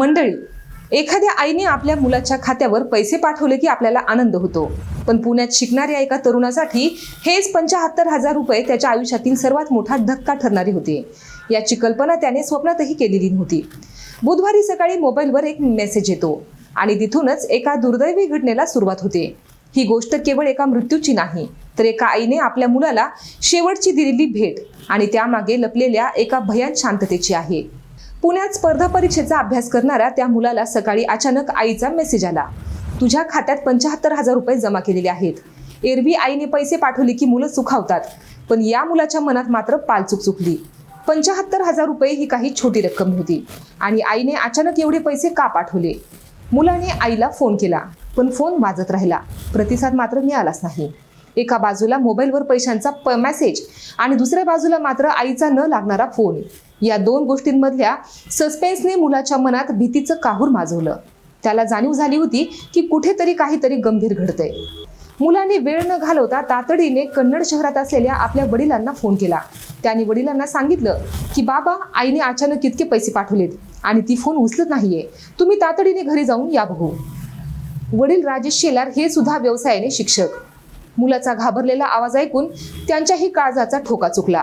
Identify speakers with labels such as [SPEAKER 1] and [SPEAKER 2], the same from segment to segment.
[SPEAKER 1] मंडळी एखाद्या आईने आपल्या मुलाच्या खात्यावर पैसे पाठवले की आपल्याला आनंद होतो. पण पुण्यात शिकणाऱ्या एका तरुणासाठी हेच पंचाहत्तर हजार रुपये त्याच्या आयुष्यातील सर्वात मोठा धक्का ठरणारी होती. याची कल्पना त्याने स्वप्नातही केलेली नव्हती. बुधवारी सकाळी मोबाईलवर एक मेसेज येतो आणि तिथूनच एका दुर्दैवी घटनेला सुरुवात होते. ही गोष्ट केवळ एका मृत्यूची नाही तर एका आईने आपल्या मुलाला शेवटची दिलेली भेट आणि त्यामागे लपलेल्या एका भयान शांततेची आहे. पुण्यात स्पर्धा परीक्षेचा अभ्यास करणाऱ्या त्या मुलाला सकाळी अचानक आईचा मेसेज आला. तुझ्या खात्यात पंचाहत्तर हजार रुपये जमा केलेले आहेत. एरवी आईने पैसे पाठवले की मुलं सुखावतात. पण या मुलाच्या मनात मात्र पालचूक चुकली. पंचाहत्तर हजार रुपये ही काही छोटी रक्कम नव्हती. आणि आईने अचानक एवढे पैसे का पाठवले? मुलाने आईला फोन केला पण फोन वाजत राहिला. प्रतिसाद मात्र मिळालाच नाही. एका बाजूला मोबाईलवर पैशांचा प मेसेज आणि दुसऱ्या बाजूला मात्र आईचा न लागणारा फोन. या दोन गोष्टींमधल्या सस्पेन्सने मुलाच्या मनात भीतीचं काहूर माजवलं. त्याला जाणीव झाली होती की कुठेतरी काहीतरी गंभीर घडतंय. मुलाने वेळ न घालवता तातडीने कन्नड शहरात असलेल्या आपल्या वडिलांना फोन केला. त्यांनी वडिलांना सांगितलं की बाबा आईने अचानक इतके पैसे पाठवलेत आणि ती फोन उचलत नाहीये. तुम्ही तातडीने घरी जाऊन या बघू. वडील राजेश शेलार हे सुद्धा व्यवसायाने शिक्षक. मुलाचा घाबरलेला आवाज ऐकून त्यांच्याही काळजाचा ठोका चुकला.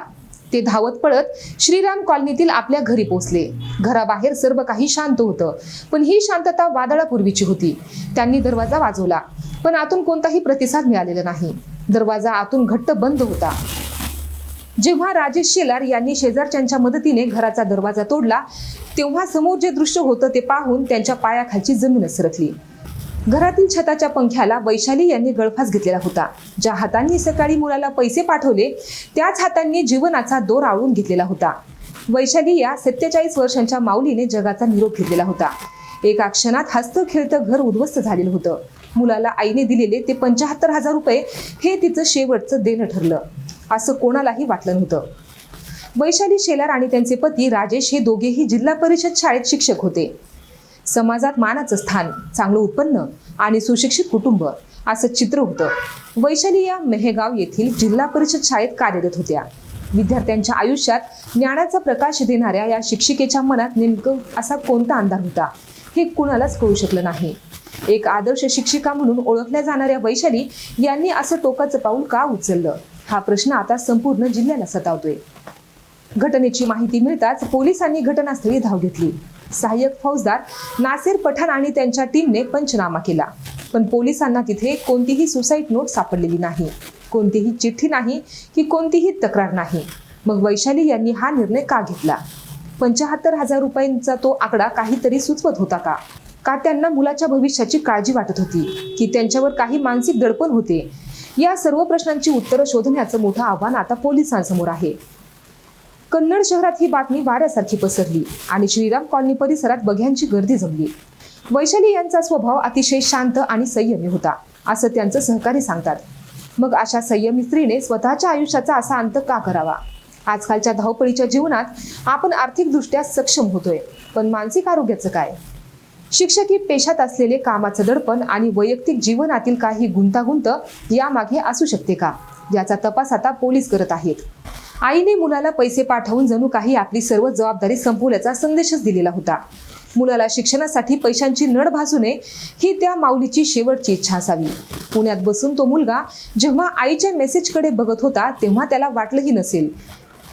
[SPEAKER 1] ते धावत पळत श्रीराम कॉलनीतील आपल्या घरी पोहोचले. घराबाहेर सर्व काही शांत होतं. पण ही शांतता वादळापूर्वीची होती. त्यांनी दरवाजा वाजवला. पण आतून कोणताही प्रतिसाद मिळालेला नाही. दरवाजा आतून घट्ट बंद होता. जेव्हा राजेश शेलार यांनी शेजारच्यांच्या मदतीने घराचा दरवाजा तोडला तेव्हा समोर जे दृश्य होतं ते पाहून त्यांच्या पायाखालची जमीन सरकली. घरातील छताच्या पंख्याला वैशाली यांनी गळफास घेतलेला होता. ज्या हातांनी सकाळी मुलाला पैसे पाठवले त्याच हातांनी जीवनाचा दोर आवळून घेतलेला होता. वैशाली या सत्तेचाळीस वर्षांच्या माऊलीने जगाचा निरोप घेतलेला होता. एका क्षणात हस्त खेळतं घर उद्ध्वस्त झालेलं होतं. मुलाला आईने दिलेले ते पंचाहत्तर हजार रुपये हे तिचं शेवटचं देणं ठरलं. असं कोणालाही वाटलं नव्हतं. वैशाली शेलार आणि त्यांचे पती राजेश हे दोघेही जिल्हा परिषद शाळेत शिक्षक होते. समाजात मानाचं स्थान चांगलं उत्पन्न आणि सुशिक्षित कुटुंब असं चित्र होतं. वैशाली या मेहेगाव येथील जिल्हा परिषद शाळेत कार्यरत होत्या. विद्यार्थ्यांच्या आयुष्यात ज्ञानाचा प्रकाश देणाऱ्या या शिक्षिकेच्या मनात नेमकं असा कोणता अंधार होता हे कुणालाच कळू शकलं नाही. एक आदर्श शिक्षिका म्हणून ओळखल्या जाणाऱ्या वैशाली यांनी असं टोकाचं पाऊल का उचललं? हा प्रश्न आता संपूर्ण जिल्ह्याला सतावतोय. घटनेची माहिती मिळताच पोलिसांनी घटनास्थळी धाव घेतली. सहाय्यक फौजदार नासिर पठाण आणि त्यांच्या टीमने पंचनामा केला. पण पोलिसांना तिथे कोणतीही सुसाईड नोट सापडलेली नाही. कोणतीही चिठ्ठी नाही की कोणतीही तक्रार नाही. मग वैशाली यांनी हा निर्णय का घेतला? पंचाहत्तर हजार रुपयांचा तो आकडा काहीतरी सुचवत होता का? का त्यांना मुलाच्या भविष्याची काळजी वाटत होती? की त्यांच्यावर काही मानसिक दडपण होते? या सर्व प्रश्नांची उत्तरं शोधण्याचं मोठं आव्हान आता पोलिसांसमोर आहे. कन्नड शहरात ही बातमी वाऱ्यासारखी पसरली आणि श्रीराम कॉलनी परिसरात बघ्यांची गर्दी जमली. वैशाली यांचा स्वभाव अतिशय शांत आणि संयमी होता असं त्यांचं सहकारी सांगतात. मग अशा संयमी स्त्रीने स्वतःच्या आयुष्याचा असा अंत का करावा? आजकालच्या धावपळीच्या जीवनात आपण आर्थिकदृष्ट्या सक्षम होतोय पण मानसिक आरोग्याचं काय? शिक्षकी पेशात असलेले कामाचं दडपण आणि वैयक्तिक जीवनातील काही गुंतागुंत यामागे असू शकते का? याचा तपास आता पोलीस करत आहेत. आईने मुलाला पैसे पाठवून जणू काही आपली सर्व जबाबदारी संपवल्याचा संदेशच दिलेला होता. मुलाला शिक्षणासाठी पैशांची नड भासू नये ही त्या माऊलीची शेवटची इच्छा असावी. पुण्यात बसून तो मुलगा जेव्हा आईच्या मेसेजकडे बघत होता तेव्हा त्याला वाटलंही नसेल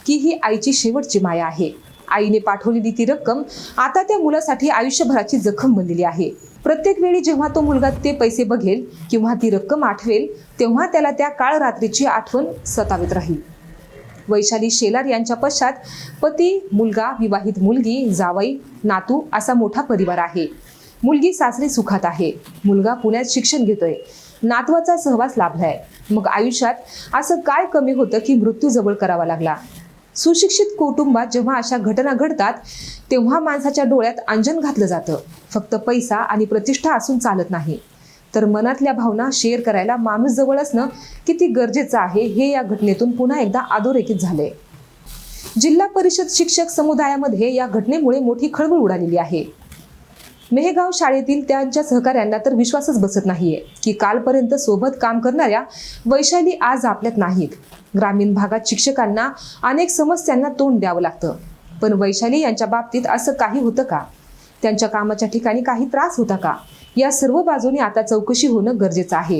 [SPEAKER 1] की ही आईची शेवटची माया आहे. आईने पाठवलेली ती रक्कम आता त्या मुलासाठी आयुष्यभराची जखम बनलेली आहे. प्रत्येक वेळी जेव्हा तो मुलगा ते पैसे बघेल किंवा ती रक्कम आठवेल तेव्हा त्याला त्या काळ रात्रीची आठवण सतावत राहील. वैशाली शेलार यांच्या पश्चात पती मुलगा विवाहित मुलगी जावई नातू असा मोठा परिवार आहे. मुलगी सासरी सुखात आहे. मुलगा पुण्यात शिक्षण घेतोय. नातवाचा सहवास लाभलाय. मग आयुष्यात असं काय कमी होतं की मृत्यू जवळ करावा लागला? सुशिक्षित कुटुंबात जेव्हा अशा घटना घडतात तेव्हा माणसाच्या डोळ्यात अंजन घातलं जातं. फक्त पैसा आणि प्रतिष्ठा असून चालत नाही. तर मनातल्या भावना शेअर करायला माणूस जवळ असणं किती गरजेचं आहे हे या घटनेतून पुन्हा एकदा अधोरेखित झाले जिल्हा परिषद शिक्षक समुदायामध्ये या घटनेमुळे मोठी खळबळ उडालेली आहे. मेहगाव शाळेतील त्यांच्या सहकाऱ्यांना तर विश्वासच बसत नाहीये की कालपर्यंत सोबत काम करणाऱ्या वैशाली आज आपल्यात नाहीत. ग्रामीण भागात शिक्षकांना अनेक समस्यांना तोंड द्यावं लागतं. पण वैशाली यांच्या बाबतीत असं काही होतं का? त्यांच्या कामाच्या ठिकाणी काही त्रास होता का? या सर्व बाजूने आता चौकशी होणं गरजेचं आहे.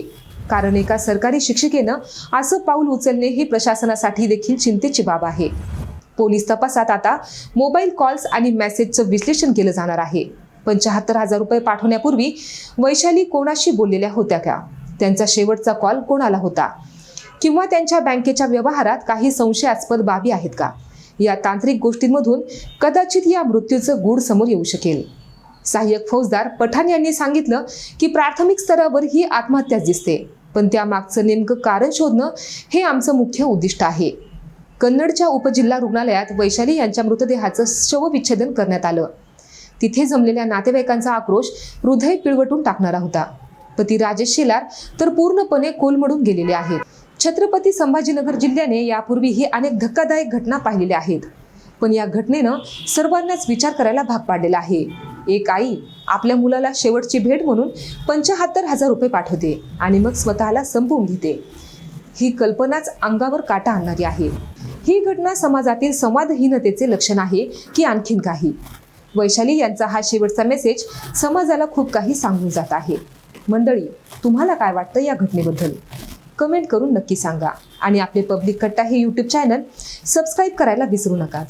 [SPEAKER 1] कारण एका सरकारी शिक्षिकेनं असं पाऊल उचलणे ही प्रशासनासाठी देखील चिंतेची बाब आहे. पोलीस तपासात आता मोबाईल कॉल्स आणि मेसेजचं विश्लेषण केलं जाणार आहे. पंचाहत्तर हजार रुपये पाठवण्यापूर्वी वैशाली कोणाशी बोललेल्या होत्या का त्यांचा शेवटचा कॉल कोणाला होता? किंवा त्यांच्या बँकेच्या व्यवहारात काही संशयास्पद बाबी आहेत का? या तांत्रिक गोष्टींमधून कदाचित या मृत्यूचं गूढ समोर येऊ शकेल. सहाय्यक फौजदार पठाण यांनी सांगितलं की प्राथमिक स्तरावर ही आत्महत्याच दिसते. पण त्यामागचं नेमकं कारण शोधणं हे आमचं मुख्य उद्दिष्ट आहे. कन्नडच्या उपजिल्हा रुग्णालयात वैशाली यांच्या मृतदेहाचं शवविच्छेदन करण्यात आलं. तिथे जमलेल्या नातेवाईकांचा आक्रोश हृदय पिळवटून टाकणारा होता. पती राजेश शेलार तर पूर्णपणे कोलमडून गेलेले आहेत. छत्रपती संभाजीनगर जिल्ह्याने यापूर्वीही अनेक धक्कादायक घटना पाहिलेल्या आहेत. पण या घटनेनं सर्वांनाच विचार करायला भाग पाडलेला आहे. एक आई आपल्या मुलाला शेवटची भेट म्हणून पंचाहत्तर हजार रुपये पाठवते आणि मग स्वतःला संपवून घेते. ही कल्पनाच अंगावर काटा आणणारी आहे. ही घटना समाजातील संवादहीनतेचे लक्षण आहे की आणखीन काही. वैशाली यांचा हा शेवटचा मेसेज समाजाला खूप काही सांगून जात आहे. मंडळी तुम्हाला काय वाटतं या घटनेबद्दल? कमेंट करून नक्की सांगा. आणि आपले पब्लिक कट्टा हे यूट्यूब चॅनल सबस्क्राईब करायला विसरू नका.